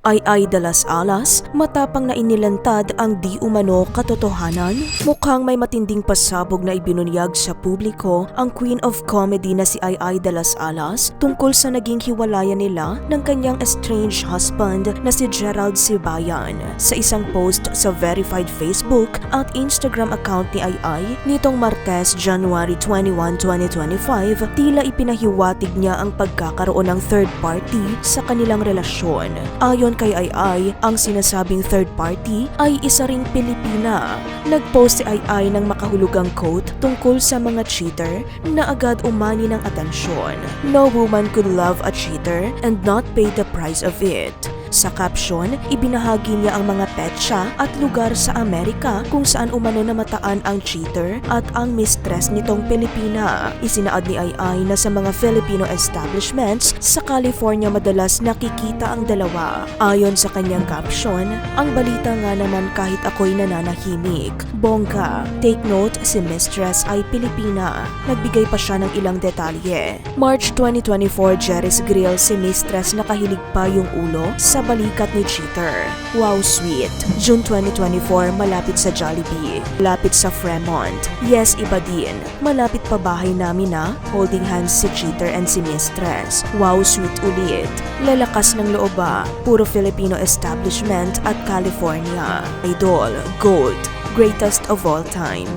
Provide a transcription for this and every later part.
Ay Ay de las Alas, matapang na inilantad ang di umano katotohanan. Mukhang may matinding pasabog na ibinunyag sa publiko ang Queen of Comedy na si Ay Ay de las Alas tungkol sa naging hiwalayan nila ng kanyang estranged husband na si Gerald Sibayan. Sa isang post sa verified Facebook at Instagram account ni Ay Ay nitong Martes, January 21, 2025, tila ipinahiwatig niya ang pagkakaroon ng third party sa kanilang relasyon. Ayon kay Ay Ay, ang sinasabing third party ay isa ring Pilipina. Nagpost si Ay ng makahulugang quote tungkol sa mga cheater na agad umani ng atensyon. No woman could love a cheater and not pay the price of it. Sa caption, ibinahagi niya ang mga petsa at lugar sa Amerika kung saan umano namataan ang cheater at ang mistress nitong Pilipina. Isinaad ni Ay na sa mga Filipino establishments sa California madalas nakikita ang dalawa. Ayon sa kanyang caption, ang balita nga naman kahit ako'y nananahimik. Bongga, take note si mistress ay Pilipina. Nagbigay pa siya ng ilang detalye. March 2024, Jerry's Grill si mistress nakahilig pa yung ulo sa balikat ni cheater. Wow, sweet. June 2024, malapit sa Jollibee. Malapit sa Fremont. Yes, iba din. Malapit pa bahay namin na, holding hands si cheater and si mistress. Wow, sweet ulit. Lalakas ng loob ba? Puro Filipino establishment at California. Idol, gold, greatest of all time.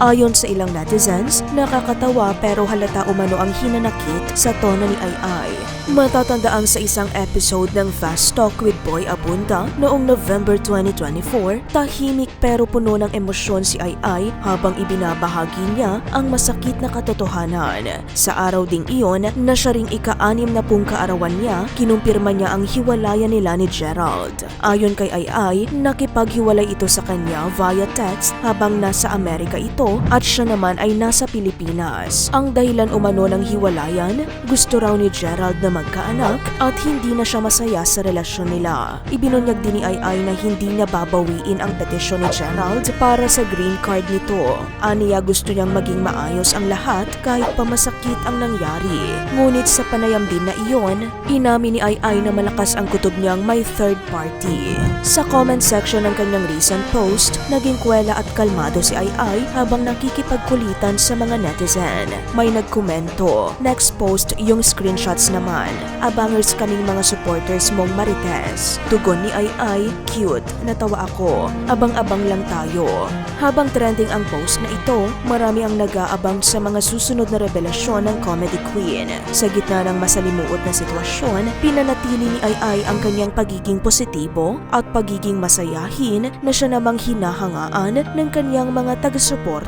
Ayon sa ilang netizens, nakakatawa pero halata umano ang hinanakit sa tono ni Ay Ay. Matatandaan sa isang episode ng Fast Talk with Boy Abunda noong November 2024, tahimik pero puno ng emosyon si Ay habang ibinabahagi niya ang masakit na katotohanan. Sa araw ding iyon na siya ring ika-anim na pung kaarawan niya, kinumpirma niya ang hiwalayan nila ni Gerald. Ayon kay Ay Ay, nakipaghiwalay ito sa kanya via text habang nasa Amerika ito at siya naman ay nasa Pilipinas. Ang dahilan umano ng hiwalayan, gusto raw ni Gerald na magkaanak at hindi na siya masaya sa relasyon nila. Ibinunyag din ni Ay na hindi niya babawiin ang petisyon ni Gerald para sa green card nito. Aniya gusto niyang maging maayos ang lahat kahit pa masakit ang nangyari. Ngunit sa panayam din na iyon, inamin ni Ay Ay na malakas ang kutob niyang may third party. Sa comment section ng kanyang recent post, naging kwela at kalmado si Ay Ay habang nakikipagkulitan sa mga netizen. May nagkomento. Next post yung screenshots naman. Abangers kaming mga supporters mong Marites. Tugon ni Ay Ay, cute, natawa ako. Abang-abang lang tayo. Habang trending ang post na ito, marami ang nag-aabang sa mga susunod na revelasyon ng comedy queen. Sa gitna ng masalimuot na sitwasyon, pinanatili ni Ay Ay ang kanyang pagiging positibo at pagiging masayahin na siya namang hinahangaan ng kanyang mga taga-suporta.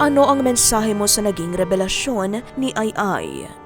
Ano ang mensahe mo sa naging revelasyon ni Ay Ay?